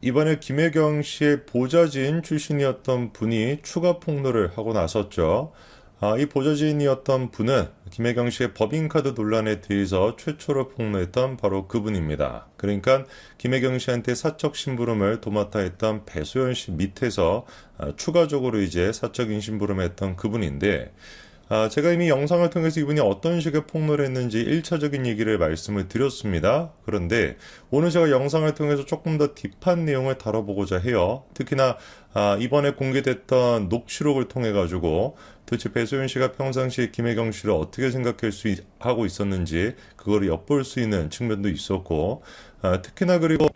이번에 김혜경 씨의 보좌진 출신이었던 분이 추가 폭로를 하고 나섰죠. 아, 이 보좌진이었던 분은 김혜경 씨의 법인카드 논란에 대해서 최초로 폭로했던 바로 그분입니다. 그러니까 김혜경 씨한테 사적 심부름을 도맡아 했던 배소연 씨 밑에서 아, 추가적으로 이제 사적인 심부름했던 그분인데 아, 제가 이미 영상을 통해서 이분이 어떤 식의 폭로를 했는지 1차적인 얘기를 말씀을 드렸습니다. 그런데 오늘 제가 영상을 통해서 조금 더 딥한 내용을 다뤄보고자 해요. 특히나 아, 이번에 공개됐던 녹취록을 통해 가지고 도대체 배소연 씨가 평상시에 김혜경 씨를 어떻게 생각할 수 있- 하고 있었는지 그거를 엿볼 수 있는 측면도 있었고 아, 특히나 그리고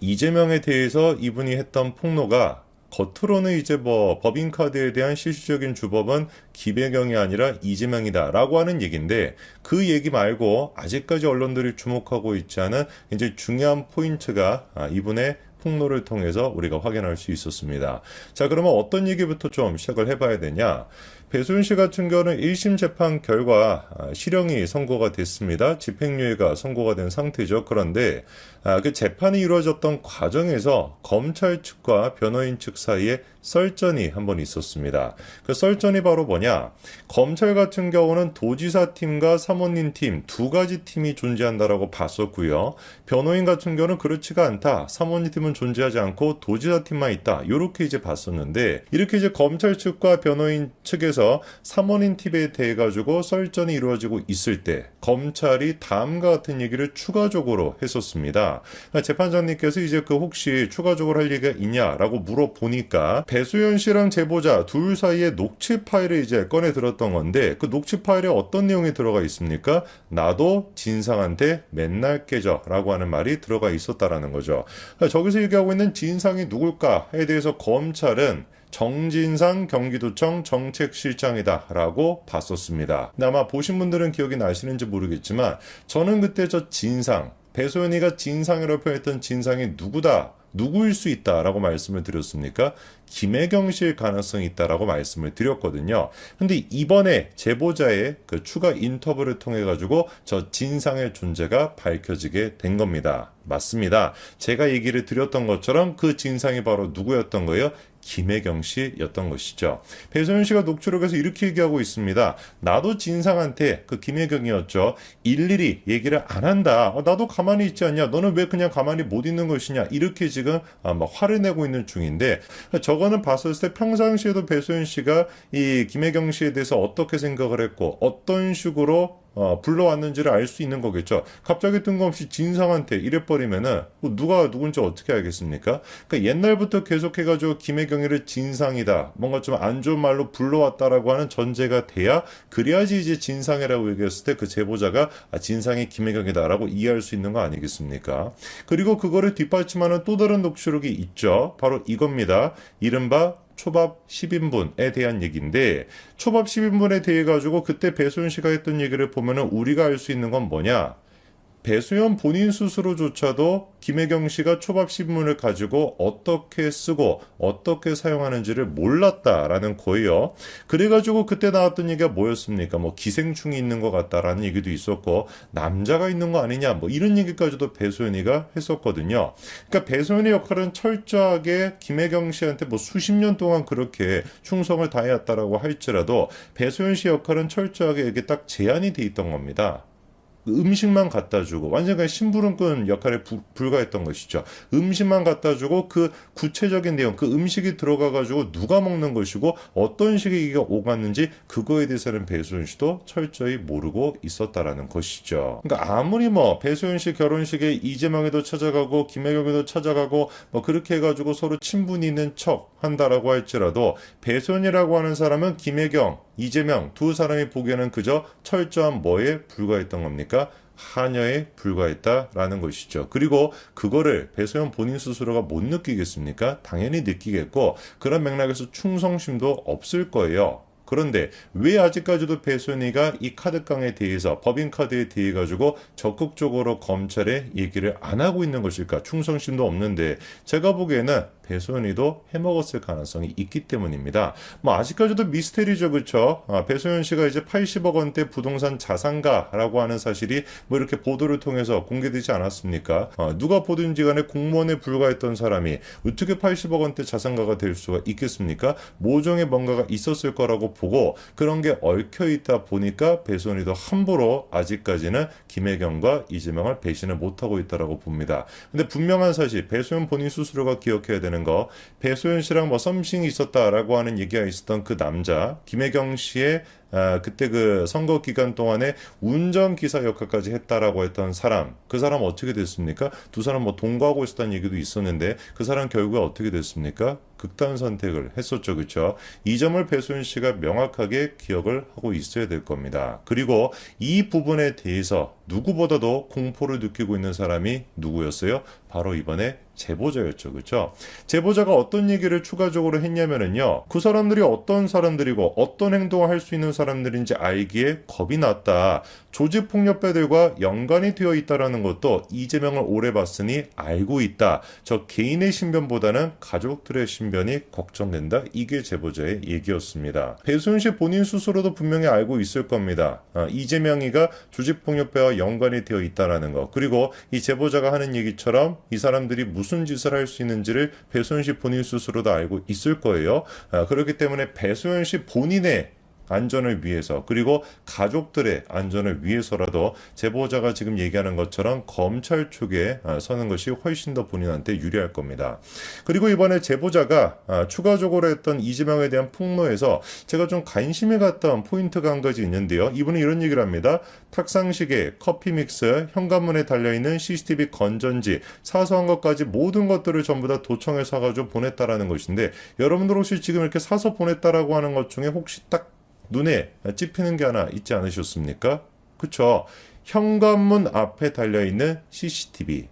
이재명에 대해서 이분이 했던 폭로가 겉으로는 이제 뭐 법인카드에 대한 실질적인 주법은 김혜경이 아니라 이재명이다라고 하는 얘기인데 그 얘기 말고 아직까지 언론들이 주목하고 있지 않은 이제 중요한 포인트가 아, 이분의 폭로를 통해서 우리가 확인할 수 있었습니다. 자, 그러면 어떤 얘기부터 좀 시작을 해봐야 되냐? 배소연 씨 같은 경우는 1심 재판 결과 아, 실형이 선고가 됐습니다. 집행유예가 선고가 된 상태죠. 그런데 아, 그 재판이 이루어졌던 과정에서 검찰 측과 변호인 측 사이에 썰전이 한 번 있었습니다. 그 썰전이 바로 뭐냐? 검찰 같은 경우는 도지사 팀과 사모님 팀 두 가지 팀이 존재한다라고 봤었고요. 변호인 같은 경우는 그렇지가 않다. 사모님 팀은 존재하지 않고 도지사 팀만 있다. 이렇게 이제 봤었는데 이렇게 이제 검찰 측과 변호인 측에서 사모님 팀에 대해 가지고 썰전이 이루어지고 있을 때 검찰이 다음과 같은 얘기를 추가적으로 했었습니다. 재판장님께서 이제 그 혹시 추가적으로 할 얘기가 있냐라고 물어보니까 배수연 씨랑 제보자 둘 사이에 녹취 파일을 이제 꺼내 들었던 건데 그 녹취 파일에 어떤 내용이 들어가 있습니까? 나도 진상한테 맨날 깨져라고 하는 말이 들어가 있었다라는 거죠. 저기서 얘기하고 있는 진상이 누굴까에 대해서 검찰은 정진상 경기도청 정책실장이다라고 봤었습니다. 아마 보신 분들은 기억이 나시는지 모르겠지만 저는 그때 저 진상 배소연이가 진상이라고 표현했던 진상이 누구다 누구일 수 있다라고 말씀을 드렸습니까? 김혜경 씨일 가능성이 있다라고 말씀을 드렸거든요. 근데 이번에 제보자의 그 추가 인터뷰를 통해 가지고 저 진상의 존재가 밝혀지게 된 겁니다. 맞습니다. 제가 얘기를 드렸던 것처럼 그 진상이 바로 누구였던 거예요? 김혜경 씨였던 것이죠. 배소연 씨가 녹취록에서 이렇게 얘기하고 있습니다. 나도 진상한테 그 김혜경이었죠. 일일이 얘기를 안 한다. 어, 나도 가만히 있지 않냐. 너는 왜 그냥 가만히 못 있는 것이냐. 이렇게 지금 아, 막 화를 내고 있는 중인데 저거는 봤을 때 평상시에도 배소연 씨가 이 김혜경 씨에 대해서 어떻게 생각을 했고 어떤 식으로 어, 불러왔는지를 알 수 있는 거겠죠. 갑자기 뜬금없이 진상한테 이래버리면은 뭐 누가 누군지 어떻게 알겠습니까? 그러니까 옛날부터 계속해가지고 김혜경이를 진상이다, 뭔가 좀 안 좋은 말로 불러왔다라고 하는 전제가 돼야 그래야지 이제 진상이라고 얘기했을 때 그 제보자가 아, 진상이 김혜경이다라고 이해할 수 있는 거 아니겠습니까? 그리고 그거를 뒷받침하는 또 다른 녹취록이 있죠. 바로 이겁니다. 이른바 초밥 10인분에 대한 얘기인데 초밥 10인분에 대해 가지고 그때 배소연 씨가 했던 얘기를 보면은 우리가 알 수 있는 건 뭐냐? 배수연 본인 스스로조차도 김혜경 씨가 초밥 신문을 가지고 어떻게 쓰고 어떻게 사용하는지를 몰랐다라는 거예요. 그래가지고 그때 나왔던 얘기가 뭐였습니까? 뭐 기생충이 있는 것 같다라는 얘기도 있었고 남자가 있는 거 아니냐 뭐 이런 얘기까지도 배소연이가 했었거든요. 그러니까 배소연의 역할은 철저하게 김혜경 씨한테 뭐 수십 년 동안 그렇게 충성을 다해왔다라고 할지라도 배소연 씨 역할은 철저하게 이게 딱 제한이 돼 있던 겁니다. 음식만 갖다 주고 완전 그냥 심부름꾼 역할에 부- 불과했던 것이죠. 음식만 갖다 주고 그 구체적인 내용, 그 음식이 들어가 가지고 누가 먹는 것이고 어떤 식의 이게 오갔는지 그거에 대해서는 배소연 씨도 철저히 모르고 있었다라는 것이죠. 그러니까 아무리 뭐 배소연 씨 결혼식에 이재명에도 찾아가고 김혜경에도 찾아가고 뭐 그렇게 해 가지고 서로 친분이 있는 척 한다라고 할지라도 배소연이라고 하는 사람은 김혜경, 이재명 두 사람이 보기에는 그저 철저한 뭐에 불과했던 겁니까? 하녀에 불과했다라는 것이죠. 그리고 그거를 배소연 본인 스스로가 못 느끼겠습니까? 당연히 느끼겠고 그런 맥락에서 충성심도 없을 거예요. 그런데 왜 아직까지도 배소연이가 이 카드깡에 대해서 법인카드에 대해 가지고 적극적으로 검찰에 얘기를 안 하고 있는 것일까? 충성심도 없는데 제가 보기에는 배소연이도 해먹었을 가능성이 있기 때문입니다. 뭐 아직까지도 미스테리죠, 그렇죠? 아, 배소연 씨가 이제 80억 원대 부동산 자산가라고 하는 사실이 뭐 이렇게 보도를 통해서 공개되지 않았습니까? 아, 누가 보든지 간에 공무원에 불과했던 사람이 어떻게 80억 원대 자산가가 될 수가 있겠습니까? 모종의 뭔가가 있었을 거라고 보고 그런 게 얽혀 있다 보니까 배소연이도 함부로 아직까지는 김혜경과 이재명을 배신을 못하고 있다라고 봅니다. 근데 분명한 사실 배소연 본인 스스로가 기억해야 되는 거 배소연 씨랑 뭐 썸씽이 있었다라고 하는 얘기가 있었던 그 남자 김혜경 씨의 아, 그때 그 선거 기간 동안에 운전기사 역할까지 했다라고 했던 사람, 그 사람 어떻게 됐습니까? 두 사람 뭐 동거하고 있었다는 얘기도 있었는데 그 사람 결국에 어떻게 됐습니까? 극단 선택을 했었죠. 그렇죠? 이 점을 배소연 씨가 명확하게 기억을 하고 있어야 될 겁니다. 그리고 이 부분에 대해서 누구보다도 공포를 느끼고 있는 사람이 누구였어요? 바로 이번에 제보자였죠. 그렇죠? 제보자가 어떤 얘기를 추가적으로 했냐면은요. 그 사람들이 어떤 사람들이고 어떤 행동을 할 수 있는 사람들인지 알기에 겁이 났다. 조직 폭력배들과 연관이 되어 있다라는 것도 이재명을 오래 봤으니 알고 있다. 저 개인의 신변보다는 가족들의 신변이 걱정된다. 이게 제보자의 얘기였습니다. 배수현 씨 본인 스스로도 분명히 알고 있을 겁니다. 아, 이재명이가 조직 폭력배와 연관이 되어 있다라는 거. 그리고 이 제보자가 하는 얘기처럼 이 사람들이 무슨 짓을 할 수 있는지를 배수현 씨 본인 스스로도 알고 있을 거예요. 아, 그렇기 때문에 배수현 씨 본인의 안전을 위해서 그리고 가족들의 안전을 위해서라도 제보자가 지금 얘기하는 것처럼 검찰 쪽에 아, 서는 것이 훨씬 더 본인한테 유리할 겁니다. 그리고 이번에 제보자가 아, 추가적으로 했던 이재명에 대한 폭로에서 제가 좀 관심이 갔던 포인트가 한 가지 있는데요. 이분은 이런 얘기를 합니다. 탁상시계, 커피 믹스, 현관문에 달려있는 CCTV 건전지, 사소한 것까지 모든 것들을 전부 다 도청해 사가지고 보냈다라는 것인데 여러분들 혹시 지금 이렇게 사서 보냈다라고 하는 것 중에 혹시 딱 눈에 찝히는 게 하나 있지 않으셨습니까? 그쵸? 현관문 앞에 달려있는 CCTV.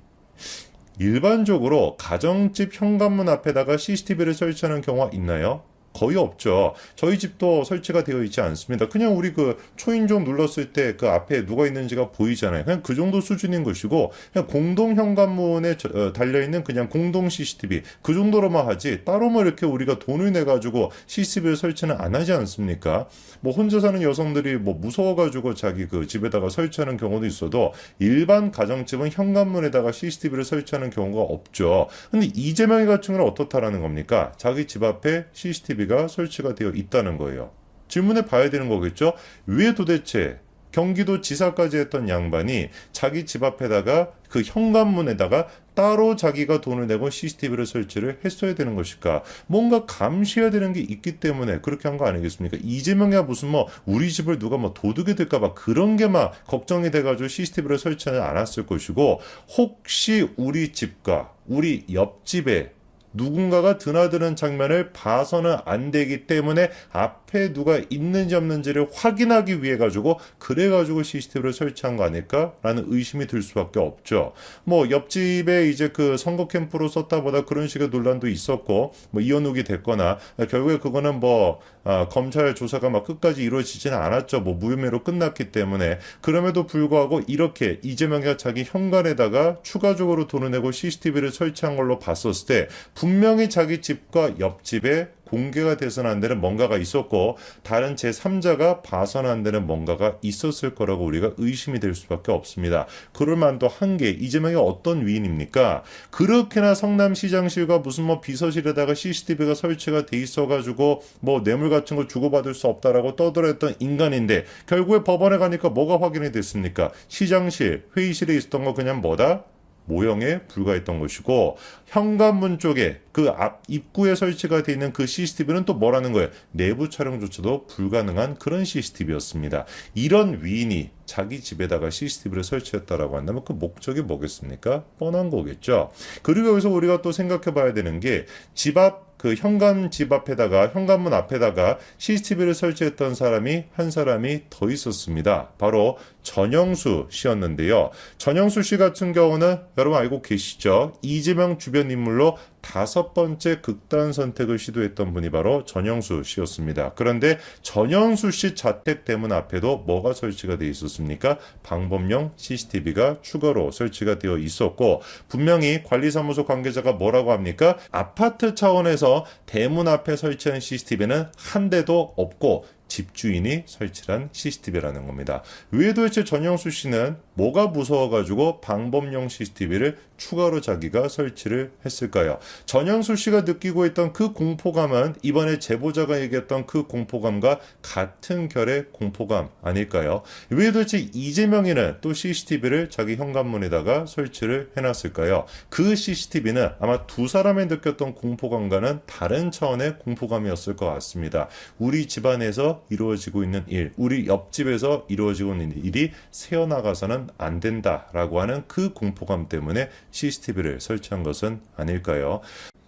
일반적으로 가정집 현관문 앞에다가 CCTV를 설치하는 경우가 있나요? 거의 없죠. 저희 집도 설치가 되어 있지 않습니다. 그냥 우리 그 초인종 눌렀을 때 그 앞에 누가 있는지가 보이잖아요. 그냥 그 정도 수준인 것이고 그냥 공동 현관문에 어, 달려 있는 그냥 공동 CCTV 그 정도로만 하지 따로 뭐 이렇게 우리가 돈을 내 가지고 CCTV를 설치는 안 하지 않습니까? 뭐 혼자 사는 여성들이 뭐 무서워 가지고 자기 그 집에다가 설치하는 경우도 있어도 일반 가정집은 현관문에다가 CCTV를 설치하는 경우가 없죠. 근데 이재명이 같은 경우는 어떻다라는 겁니까? 자기 집 앞에 CCTV CCTV가 설치가 되어 있다는 거예요. 질문해 봐야 되는 거겠죠? 왜 도대체 경기도 지사까지 했던 양반이 자기 집 앞에다가 그 현관문에다가 따로 자기가 돈을 내고 CCTV를 설치를 했어야 되는 것일까? 뭔가 감시해야 되는 게 있기 때문에 그렇게 한 거 아니겠습니까? 이재명이야 무슨 뭐 우리 집을 누가 뭐 도둑이 될까봐 그런 게 막 걱정이 돼가지고 CCTV를 설치하지 않았을 것이고 혹시 우리 집과 우리 옆집에 누군가가 드나드는 장면을 봐서는 안 되기 때문에 앞에 누가 있는지 없는지를 확인하기 위해 가지고 그래 가지고 CCTV를 설치한 거 아닐까라는 의심이 들 수밖에 없죠. 뭐 옆집에 이제 그 선거 캠프로 썼다 보다 그런 식의 논란도 있었고 뭐 이혼욱이 됐거나 결국에 그거는 뭐 아, 검찰 조사가 막 끝까지 이루어지지는 않았죠. 뭐 무혐의로 끝났기 때문에 그럼에도 불구하고 이렇게 이재명이 자기 현관에다가 추가적으로 돈을 내고 CCTV를 설치한 걸로 봤었을 때 분명히 자기 집과 옆집에 공개가 돼서는 안 되는 뭔가가 있었고 다른 제3자가 봐서는 안 되는 뭔가가 있었을 거라고 우리가 의심이 될 수밖에 없습니다. 그럴 만도 한 게 이재명이 어떤 위인입니까? 그렇게나 성남시장실과 무슨 뭐 비서실에다가 CCTV가 설치가 돼 있어가지고 뭐 뇌물 같은 걸 주고받을 수 없다라고 떠들었던 인간인데 결국에 법원에 가니까 뭐가 확인이 됐습니까? 시장실, 회의실에 있었던 거 그냥 뭐다? 모형에 불과했던 것이고 현관문 쪽에 그 앞 입구에 설치가 되어 있는 그 CCTV는 또 뭐라는 거예요? 내부 촬영조차도 불가능한 그런 CCTV였습니다. 이런 위인이 자기 집에다가 CCTV를 설치했다라고 한다면 그 목적이 뭐겠습니까? 뻔한 거겠죠. 그리고 여기서 우리가 또 생각해 봐야 되는 게 집 앞 그 현관 집 앞에다가 현관문 앞에다가 CCTV를 설치했던 사람이 한 사람이 더 있었습니다. 바로 전영수 씨였는데요. 전영수 씨 같은 경우는 여러분 알고 계시죠? 이재명 주변 인물로 다섯 번째 극단 선택을 시도했던 분이 바로 전영수 씨였습니다. 그런데 전영수 씨 자택 대문 앞에도 뭐가 설치가 되어 있었습니까? 방범용 CCTV가 추가로 설치가 되어 있었고 분명히 관리사무소 관계자가 뭐라고 합니까? 아파트 차원에서 대문 앞에 설치한 CCTV는 한 대도 없고 집주인이 설치한 CCTV라는 겁니다. 왜 도대체 전영수 씨는 뭐가 무서워가지고 방범용 CCTV를 추가로 자기가 설치를 했을까요? 전영수 씨가 느끼고 있던 그 공포감은 이번에 제보자가 얘기했던 그 공포감과 같은 결의 공포감 아닐까요? 왜 도대체 이재명이는 또 CCTV를 자기 현관문에다가 설치를 해놨을까요? 그 CCTV는 아마 두 사람이 느꼈던 공포감과는 다른 차원의 공포감이었을 것 같습니다. 우리 집안에서 이루어지고 있는 일, 우리 옆집에서 이루어지고 있는 일이 새어나가서는 안 된다라고 하는 그 공포감 때문에 CCTV를 설치한 것은 아닐까요?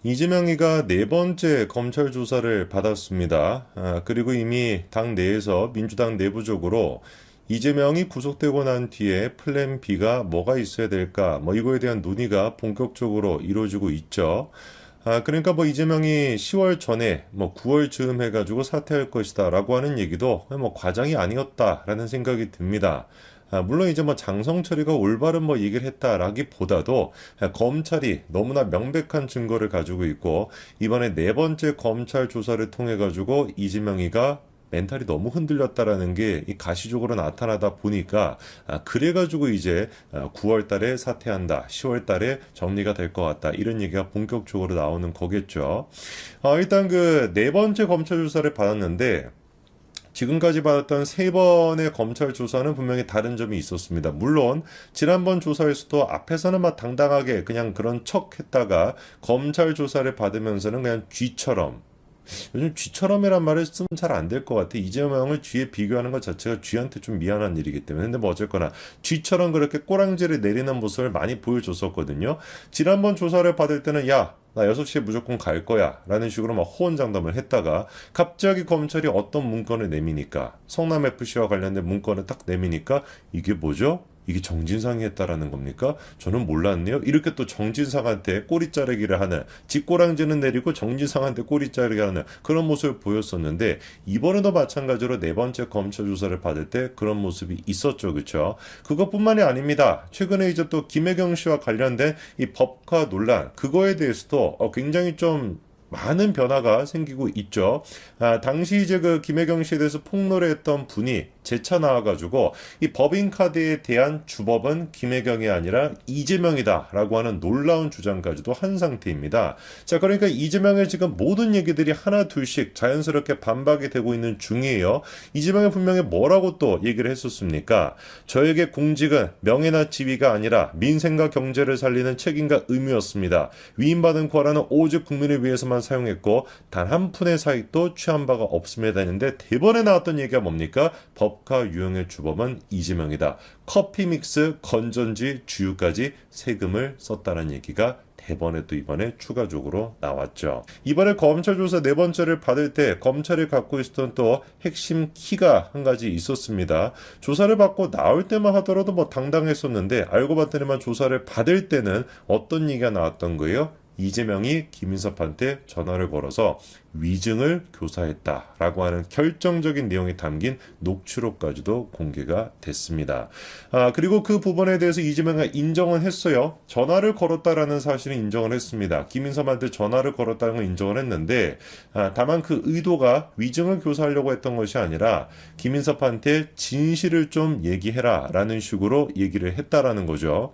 이재명이가 네 번째 검찰 조사를 받았습니다. 아, 그리고 이미 당 내에서 민주당 내부적으로 이재명이 구속되고 난 뒤에 플랜 B가 뭐가 있어야 될까, 뭐 이거에 대한 논의가 본격적으로 이루어지고 있죠. 아, 그러니까 뭐 이재명이 10월 전에 뭐 9월 즈음 해가지고 사퇴할 것이다 라고 하는 얘기도 뭐 과장이 아니었다라는 생각이 듭니다. 아, 물론 이제 뭐 장성철이가 올바른 뭐 얘기를 했다라기보다도 검찰이 너무나 명백한 증거를 가지고 있고 이번에 네 번째 검찰 조사를 통해 가지고 이재명이가 멘탈이 너무 흔들렸다라는 게 이 가시적으로 나타나다 보니까 아, 그래가지고 이제 9월 달에 사퇴한다, 10월 달에 정리가 될 것 같다 이런 얘기가 본격적으로 나오는 거겠죠. 아, 일단 그 네 번째 검찰 조사를 받았는데 지금까지 받았던 세 번의 검찰 조사는 분명히 다른 점이 있었습니다. 물론 지난번 조사에서도 앞에서는 막 당당하게 그냥 그런 척 했다가 검찰 조사를 받으면서는 그냥 쥐처럼 요즘 쥐처럼이란 말을 쓰면 잘 안 될 것 같아. 이재명을 쥐에 비교하는 것 자체가 쥐한테 좀 미안한 일이기 때문에. 근데 뭐 어쨌거나 쥐처럼 그렇게 꼬랑지를 내리는 모습을 많이 보여줬었거든요. 지난번 조사를 받을 때는 야, 나 6시에 무조건 갈 거야. 라는 식으로 막 호언장담을 했다가 갑자기 검찰이 어떤 문건을 내미니까 성남FC와 관련된 문건을 딱 내미니까 이게 뭐죠? 이게 정진상이 했다라는 겁니까? 저는 몰랐네요. 이렇게 또 정진상한테 꼬리 자르기를 하는 뒷꼬랑지는 내리고 정진상한테 꼬리 자르기 하는 그런 모습을 보였었는데 이번에도 마찬가지로 네 번째 검찰 조사를 받을 때 그런 모습이 있었죠. 그렇죠? 그것뿐만이 아닙니다. 최근에 이제 또 김혜경 씨와 관련된 이 법과 논란 그거에 대해서도 어, 굉장히 좀 많은 변화가 생기고 있죠. 아, 당시 이제 그 김혜경 씨에 대해서 폭로를 했던 분이 재차 나와가지고 이 법인카드에 대한 주법은 김혜경이 아니라 이재명이다라고 하는 놀라운 주장까지도 한 상태입니다. 자, 그러니까 이재명의 지금 모든 얘기들이 하나 둘씩 자연스럽게 반박이 되고 있는 중이에요. 이재명이 분명히 뭐라고 또 얘기를 했었습니까? 저에게 공직은 명예나 지위가 아니라 민생과 경제를 살리는 책임과 의무였습니다. 위임받은 권한은 오직 국민을 위해서만 사용했고 단 한 푼의 사익도 취한 바가 없음에다 했는데 대번에 나왔던 얘기가 뭡니까? 법카 유형의 주범은 이재명이다. 커피 믹스, 건전지, 주유까지 세금을 썼다는 얘기가 대번에 또 이번에 추가적으로 나왔죠. 이번에 검찰 조사 네 번째를 받을 때 검찰이 갖고 있었던 또 핵심 키가 한 가지 있었습니다. 조사를 받고 나올 때만 하더라도 뭐 당당했었는데 알고 봤더니만 조사를 받을 때는 어떤 얘기가 나왔던 거예요? 이재명이 김인섭한테 전화를 걸어서 위증을 교사했다라고 하는 결정적인 내용이 담긴 녹취록까지도 공개가 됐습니다. 아, 그리고 그 부분에 대해서 이재명이 인정은 했어요. 전화를 걸었다라는 사실은 인정을 했습니다. 김인섭한테 전화를 걸었다는 건 인정을 했는데 아, 다만 그 의도가 위증을 교사하려고 했던 것이 아니라 김인섭한테 진실을 좀 얘기해라라는 식으로 얘기를 했다라는 거죠.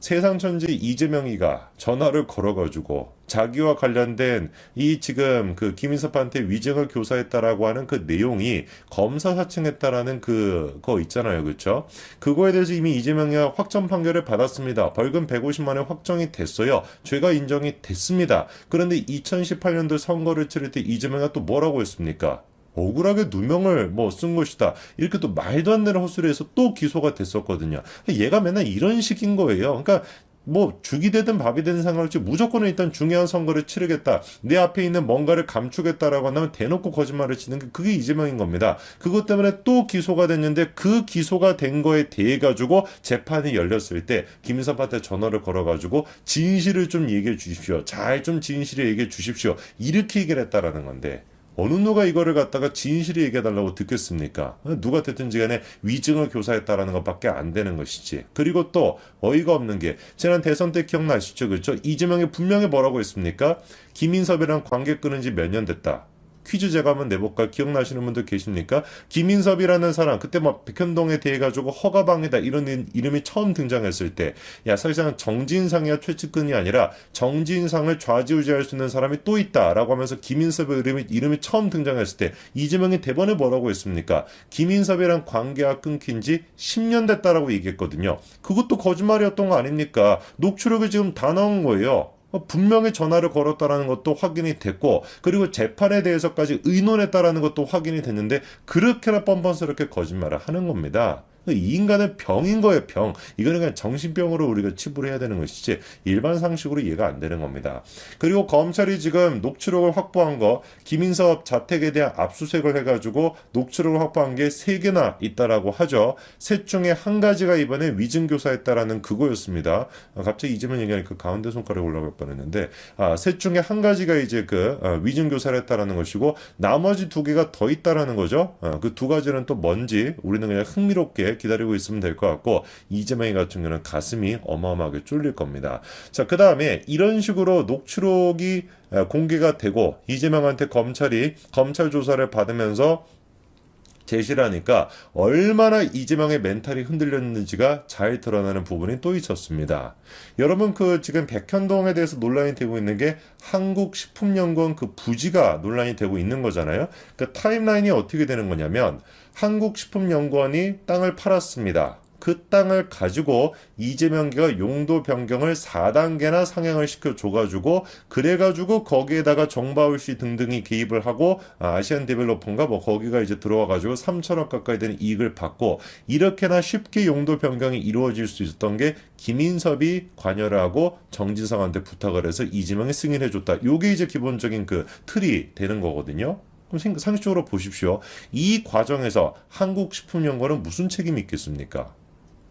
세상 천지 이재명이가 전화를 걸어가지고 자기와 관련된 이 지금 그 김인섭한테 위증을 교사했다라고 하는 그 내용이 검사 사칭했다라는 그거 있잖아요. 그렇죠? 그거에 대해서 이미 이재명이 확정 판결을 받았습니다. 벌금 150만 원 확정이 됐어요. 죄가 인정이 됐습니다. 그런데 2018년도 선거를 치를 때 이재명이 또 뭐라고 했습니까? 억울하게 누명을 뭐 쓴 것이다. 이렇게 또 말도 안 되는 헛소리해서 또 기소가 됐었거든요. 얘가 맨날 이런 식인 거예요. 그러니까 뭐 죽이 되든 밥이 되든 상관없이 무조건 일단 중요한 선거를 치르겠다. 내 앞에 있는 뭔가를 감추겠다라고 한다면 대놓고 거짓말을 치는 게 그게 이재명인 겁니다. 그것 때문에 또 기소가 됐는데 그 기소가 된 거에 대해 가지고 재판이 열렸을 때 김인섭한테 전화를 걸어 가지고 진실을 좀 얘기해 주십시오. 잘 좀 진실을 얘기해 주십시오. 이렇게 얘기를 했다라는 건데 어느 누가 이거를 갖다가 진실을 얘기해달라고 듣겠습니까? 누가 됐든지 간에 위증을 교사했다라는 것밖에 안 되는 것이지. 그리고 또 어이가 없는 게 지난 대선 때 기억나시죠? 그렇죠? 이재명이 분명히 뭐라고 했습니까? 김인섭이랑 관계 끊은 지 몇 년 됐다. 퀴즈 제가 한번 내볼까 기억나시는 분들 계십니까? 김인섭이라는 사람 그때 막 백현동에 대해 가지고 허가방이다 이런 이름이 처음 등장했을 때 야 사실상 정진상이야 최측근이 아니라 정진상을 좌지우지할 수 있는 사람이 또 있다라고 하면서 김인섭의 이름이 이름이 처음 등장했을 때 이재명이 대번에 뭐라고 했습니까? 김인섭이랑 관계가 끊긴 지 10년 됐다라고 얘기했거든요. 그것도 거짓말이었던 거 아닙니까? 녹취록이 지금 다 나온 거예요. 어, 분명히 전화를 걸었다라는 것도 확인이 됐고 그리고 재판에 대해서까지 의논했다라는 것도 확인이 됐는데 그렇게나 뻔뻔스럽게 거짓말을 하는 겁니다. 이 인간은 병인 거예요, 병. 이거는 그냥 정신병으로 우리가 치부를 해야 되는 것이지 일반 상식으로 이해가 안 되는 겁니다. 그리고 검찰이 지금 녹취록을 확보한 거 김인섭 자택에 대한 압수수색을 해가지고 녹취록을 확보한 게 세 개나 있다라고 하죠. 셋 중에 한 가지가 이번에 위증교사였다라는 그거였습니다. 아, 갑자기 이재명 얘기하니까 그 가운데 손가락 올라갈 뻔했는데 아, 셋 중에 한 가지가 이제 그 아, 위증교사를 했다라는 것이고 나머지 두 개가 더 있다라는 거죠. 아, 그두 가지는 또 뭔지 우리는 그냥 흥미롭게 기다리고 있으면 될 것 같고 이재명이 같은 경우는 가슴이 어마어마하게 쫄릴 겁니다. 자, 그 다음에 이런 식으로 녹취록이 공개가 되고 이재명한테 검찰이 검찰 조사를 받으면서 제시를 하니까 얼마나 이재명의 멘탈이 흔들렸는지가 잘 드러나는 부분이 또 있었습니다. 여러분 그 지금 백현동에 대해서 논란이 되고 있는 게 한국식품연구원 그 부지가 논란이 되고 있는 거잖아요. 그 타임라인이 어떻게 되는 거냐면 한국식품연구원이 땅을 팔았습니다. 그 땅을 가지고 이재명기가 용도 변경을 4단계나 상향을 시켜 줘가지고 그래가지고 거기에다가 정바울 씨 등등이 개입을 하고 아시안 데벨로퍼인가 뭐 거기가 이제 들어와가지고 3천억 가까이 되는 이익을 받고 이렇게나 쉽게 용도 변경이 이루어질 수 있었던 게 김인섭이 관여를 하고 정진상한테 부탁을 해서 이재명이 승인해 줬다. 요게 이제 기본적인 그 틀이 되는 거거든요. 그럼 상식적으로 보십시오. 이 과정에서 한국식품연구원은 무슨 책임이 있겠습니까?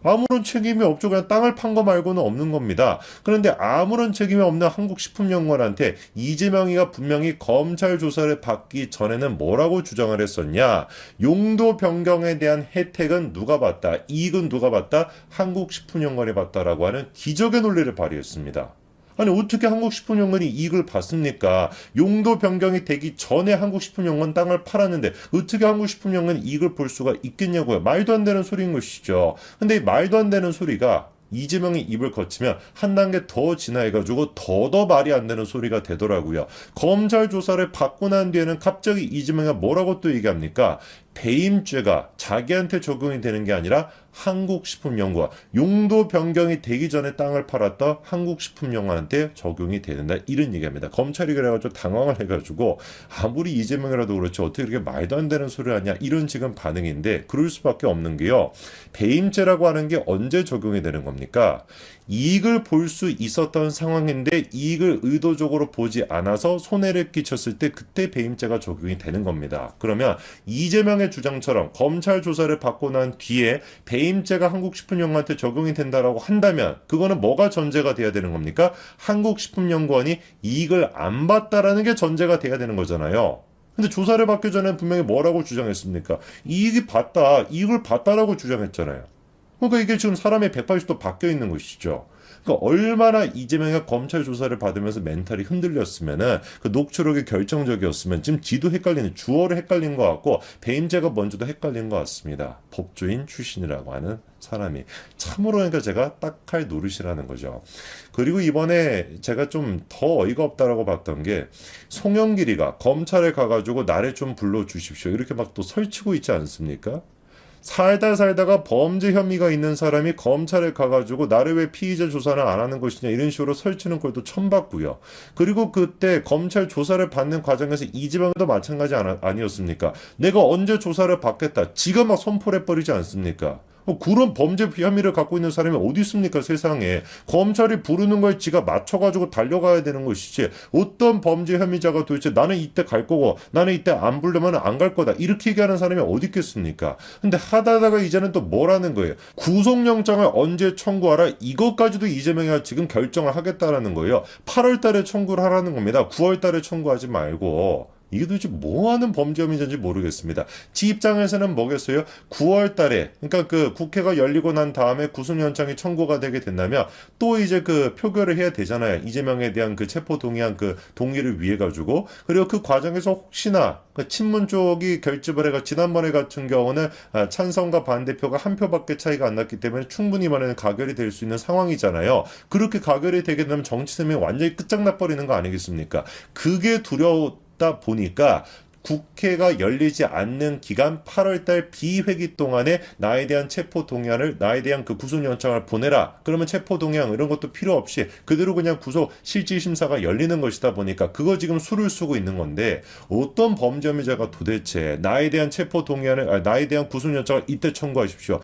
아무런 책임이 없죠. 그냥 땅을 판 거 말고는 없는 겁니다. 그런데 아무런 책임이 없는 한국식품연구원한테 이재명이가 분명히 검찰 조사를 받기 전에는 뭐라고 주장을 했었냐. 용도 변경에 대한 혜택은 누가 받다. 이익은 누가 받다. 한국식품연구원이 받다라고 하는 기적의 논리를 발휘했습니다. 아니 어떻게 한국식품연구원이 이익을 받습니까? 용도 변경이 되기 전에 한국식품연구원 땅을 팔았는데 어떻게 한국식품연구원이 이익을 볼 수가 있겠냐고요. 말도 안 되는 소리인 것이죠. 근데 이 말도 안 되는 소리가 이재명이 입을 거치면 한 단계 더 진화해가지고 더더 말이 안 되는 소리가 되더라고요. 검찰 조사를 받고 난 뒤에는 갑자기 이재명이 뭐라고 또 얘기합니까? 배임죄가 자기한테 적용이 되는 게 아니라 한국식품연구원 용도 변경이 되기 전에 땅을 팔았던 한국식품연구원한테 적용이 되는다 이런 얘기합니다. 검찰이 그래가지고 당황을 해가지고 아무리 이재명이라도 그렇지 어떻게 이렇게 말도 안 되는 소리를 하냐 이런 지금 반응인데 그럴 수밖에 없는 게요. 배임죄라고 하는 게 언제 적용이 되는 겁니까? 이익을 볼 수 있었던 상황인데 이익을 의도적으로 보지 않아서 손해를 끼쳤을 때 그때 배임죄가 적용이 되는 겁니다. 그러면 이재명의 주장처럼 검찰 조사를 받고 난 뒤에 배 임죄가 한국식품연구원한테 적용이 된다라고 한다면 그거는 뭐가 전제가 돼야 되는 겁니까? 한국식품연구원이 이익을 안 봤다라는 게 전제가 돼야 되는 거잖아요. 근데 조사를 받기 전에 분명히 뭐라고 주장했습니까? 이익이 봤다, 이익을 봤다라고 주장했잖아요. 그러니까 이게 지금 사람의 180도 바뀌어 있는 것이죠. 그러니까 얼마나 이재명이 검찰 조사를 받으면서 멘탈이 흔들렸으면은 그 녹취록이 결정적이었으면 지금 지도 헷갈리는 주어를 헷갈린 것 같고 배임자가 먼저도 헷갈린 것 같습니다. 법조인 출신이라고 하는 사람이 참으로 그러니까 제가 딱할 노릇이라는 거죠. 그리고 이번에 제가 좀 더 어이가 없다라고 봤던 게 송영길이가 검찰에 가가지고 나를 좀 불러 주십시오 이렇게 막 또 설치고 있지 않습니까? 살다 살다가 범죄 혐의가 있는 사람이 검찰에 가가지고 나를 왜 피의자 조사를 안 하는 것이냐 이런 식으로 설치는 걸도 처음 봤고요. 그리고 그때 검찰 조사를 받는 과정에서 이지방도 마찬가지 아니었습니까? 내가 언제 조사를 받겠다. 지가 막 선포를 해버리지 않습니까? 뭐 그런 범죄 혐의를 갖고 있는 사람이 어디 있습니까 세상에? 검찰이 부르는 걸 지가 맞춰가지고 달려가야 되는 것이지. 어떤 범죄 혐의자가 도대체 나는 이때 갈 거고 나는 이때 안 부르면 안 갈 거다. 이렇게 얘기하는 사람이 어디 있겠습니까? 근데 하다다가 이제는 또 뭐라는 거예요? 구속영장을 언제 청구하라? 이것까지도 이재명이 지금 결정을 하겠다라는 거예요. 8월 달에 청구를 하라는 겁니다. 9월 달에 청구하지 말고 이게 도대체 뭐 하는 범죄 혐의자인지 모르겠습니다. 지 입장에서는 뭐겠어요? 9월 달에, 그러니까 그 국회가 열리고 난 다음에 구속영장이 청구가 되게 된다면 또 이제 그 표결을 해야 되잖아요. 이재명에 대한 그 체포 동의안 그 동의를 위해 가지고. 그리고 그 과정에서 혹시나 그 친문 쪽이 결집을 해가 지난번에 같은 경우는 아, 찬성과 반대표가 한 표밖에 차이가 안 났기 때문에 충분히 이번에는 가결이 될 수 있는 상황이잖아요. 그렇게 가결이 되게 되면 정치 생명이 완전히 끝장나 버리는 거 아니겠습니까? 그게 두려워 다 보니까 국회가 열리지 않는 기간 8월달 비회기 동안에 나에 대한 체포 동의안을 나에 대한 그 구속 영장을 보내라. 그러면 체포 동의안 이런 것도 필요 없이 그대로 그냥 구속 실질 심사가 열리는 것이다 보니까 그거 지금 수를 쓰고 있는 건데 어떤 범죄 혐의자가 도대체 나에 대한 체포 동의안을 아, 나에 대한 구속 영장을 이때 청구하십시오.